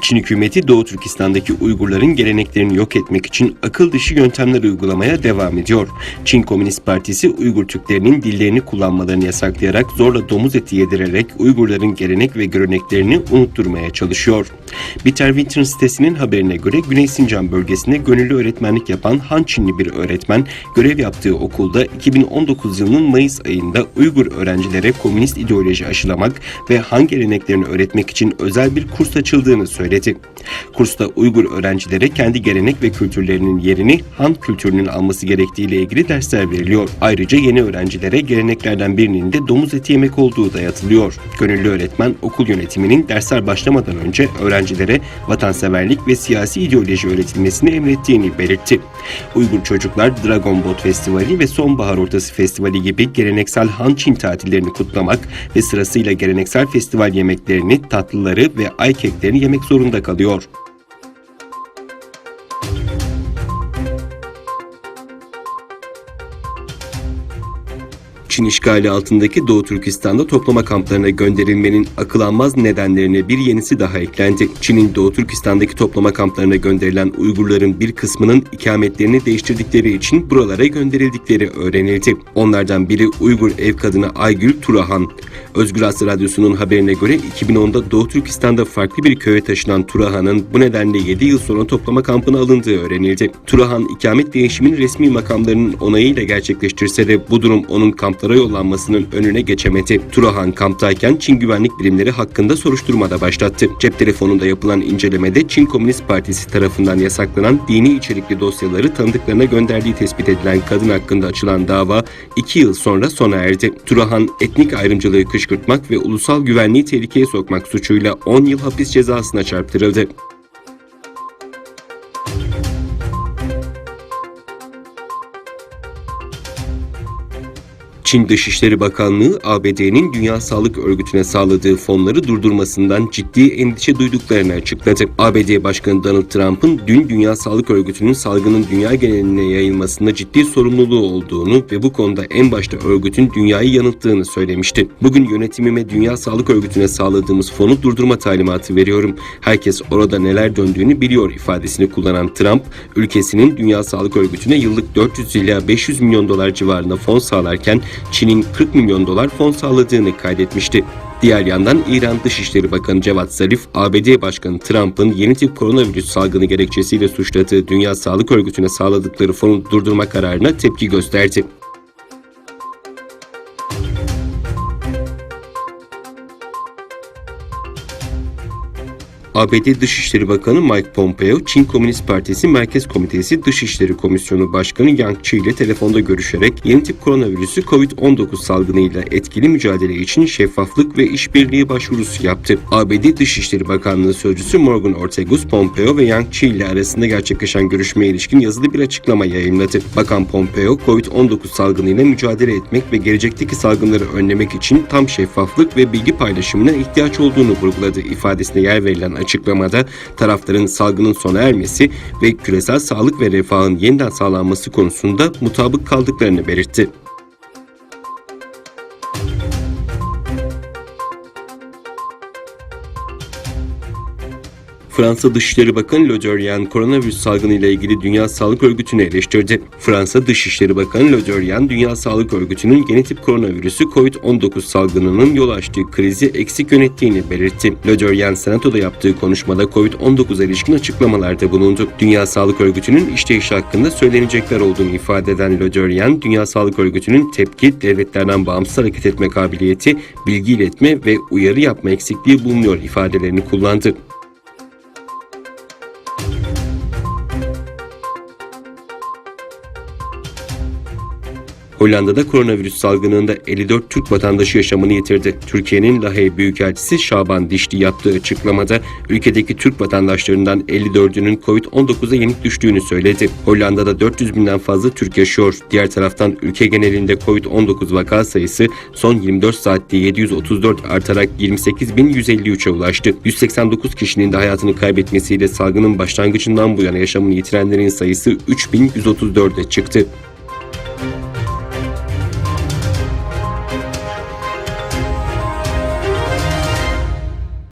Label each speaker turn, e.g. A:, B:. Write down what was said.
A: Çin hükümeti Doğu Türkistan'daki Uygurların geleneklerini yok etmek için akıl dışı yöntemler uygulamaya devam ediyor. Çin Komünist Partisi Uygur Türklerinin dillerini kullanmalarını yasaklayarak zorla domuz eti yedirerek Uygurların gelenek ve göreneklerini unutturmaya çalışıyor. Biter Winter sitesinin haberine göre Güney Sincan bölgesinde gönüllü öğretmenlik yapan Han Çinli bir öğretmen görev yaptığı okulda 2019 yılının Mayıs ayında Uygur öğrencilere komünist ideoloji aşılamak ve Han geleneklerini öğretmek için özel bir kurs açıldığını söyledi. 有点紧 Kursta Uygur öğrencilere kendi gelenek ve kültürlerinin yerini Han kültürünün alması gerektiği ile ilgili dersler veriliyor. Ayrıca yeni öğrencilere geleneklerden birinin de domuz eti yemek olduğu dayatılıyor. Gönüllü öğretmen okul yönetiminin dersler başlamadan önce öğrencilere vatanseverlik ve siyasi ideoloji öğretilmesini emrettiğini belirtti. Uygur çocuklar Dragon Boat Festivali ve Sonbahar Ortası Festivali gibi geleneksel Han Çin tatillerini kutlamak ve sırasıyla geleneksel festival yemeklerini, tatlıları ve ay keklerini yemek zorunda kalıyor. Çin işgali altındaki Doğu Türkistan'da toplama kamplarına gönderilmenin akıl almaz nedenlerine bir yenisi daha eklendi. Çin'in Doğu Türkistan'daki toplama kamplarına gönderilen Uygurların bir kısmının ikametlerini değiştirdikleri için buralara gönderildikleri öğrenildi. Onlardan biri Uygur ev kadını Aygül Turahan. Özgür Asya Radyosu'nun haberine göre 2010'da Doğu Türkistan'da farklı bir köye taşınan Turahan'ın bu nedenle 7 yıl sonra toplama kampına alındığı öğrenildi. Turahan ikamet değişimin resmi makamlarının onayıyla gerçekleştirse de bu durum onun kamplara yollanmasının önüne geçemedi. Turahan kamptayken Çin güvenlik birimleri hakkında soruşturmada başlattı. Cep telefonunda yapılan incelemede Çin Komünist Partisi tarafından yasaklanan dini içerikli dosyaları tanıdıklarına gönderdiği tespit edilen kadın hakkında açılan dava 2 yıl sonra sona erdi. Turahan etnik ayrımcılığı kışkırtmak ve ulusal güvenliği tehlikeye sokmak suçuyla 10 yıl hapis cezasına çarptırıldı. Çin Dışişleri Bakanlığı ABD'nin Dünya Sağlık Örgütü'ne sağladığı fonları durdurmasından ciddi endişe duyduklarını açıkladı. ABD Başkanı Donald Trump'ın dün Dünya Sağlık Örgütü'nün salgının dünya geneline yayılmasında ciddi sorumluluğu olduğunu ve bu konuda en başta örgütün dünyayı yanılttığını söylemişti. Bugün yönetimime Dünya Sağlık Örgütü'ne sağladığımız fonu durdurma talimatı veriyorum. Herkes orada neler döndüğünü biliyor ifadesini kullanan Trump, ülkesinin Dünya Sağlık Örgütü'ne yıllık 400 ila 500 milyon dolar civarında fon sağlarken Çin'in 40 milyon dolar fon sağladığını kaydetmişti. Diğer yandan İran Dışişleri Bakanı Cevat Zarif, ABD Başkanı Trump'ın yeni tip koronavirüs salgını gerekçesiyle suçladığı Dünya Sağlık Örgütü'ne sağladıkları fonu durdurma kararına tepki gösterdi. ABD Dışişleri Bakanı Mike Pompeo, Çin Komünist Partisi Merkez Komitesi Dışişleri Komisyonu Başkanı Yang Chi ile telefonda görüşerek yeni tip koronavirüsü COVID-19 salgınıyla etkili mücadele için şeffaflık ve işbirliği başvurusu yaptı. ABD Dışişleri Bakanlığı Sözcüsü Morgan Ortagus, Pompeo ve Yang Chi ile arasında gerçekleşen görüşmeye ilişkin yazılı bir açıklama yayınladı. Bakan Pompeo, COVID-19 salgınıyla mücadele etmek ve gelecekteki salgınları önlemek için tam şeffaflık ve bilgi paylaşımına ihtiyaç olduğunu vurguladı ifadesine yer verilen açıklamada tarafların salgının sona ermesi ve küresel sağlık ve refahın yeniden sağlanması konusunda mutabık kaldıklarını belirtti. Fransa Dışişleri Bakanı Le Drian koronavirüs salgını ile ilgili Dünya Sağlık Örgütü'nü eleştirdi. Fransa Dışişleri Bakanı Le Drian, Dünya Sağlık Örgütü'nün yeni tip koronavirüsü COVID-19 salgınının yol açtığı krizi eksik yönettiğini belirtti. Le Drian, Senato'da yaptığı konuşmada COVID-19'a ilişkin açıklamalarda bulundu. Dünya Sağlık Örgütü'nün işleyişi hakkında söylenecekler olduğunu ifade eden Le Drian, Dünya Sağlık Örgütü'nün tepki, devletlerden bağımsız hareket etme kabiliyeti, bilgi iletme ve uyarı yapma eksikliği bulunuyor ifadelerini kullandı. Hollanda'da koronavirüs salgınında 54 Türk vatandaşı yaşamını yitirdi. Türkiye'nin Lahey Büyükelçisi Şaban Dişli yaptığı açıklamada ülkedeki Türk vatandaşlarından 54'ünün Covid-19'a yenik düştüğünü söyledi. Hollanda'da 400 binden fazla Türk yaşıyor. Diğer taraftan ülke genelinde Covid-19 vaka sayısı son 24 saatte 734 artarak 28.153'e ulaştı. 189 kişinin de hayatını kaybetmesiyle salgının başlangıcından bu yana yaşamını yitirenlerin sayısı 3.134'e çıktı.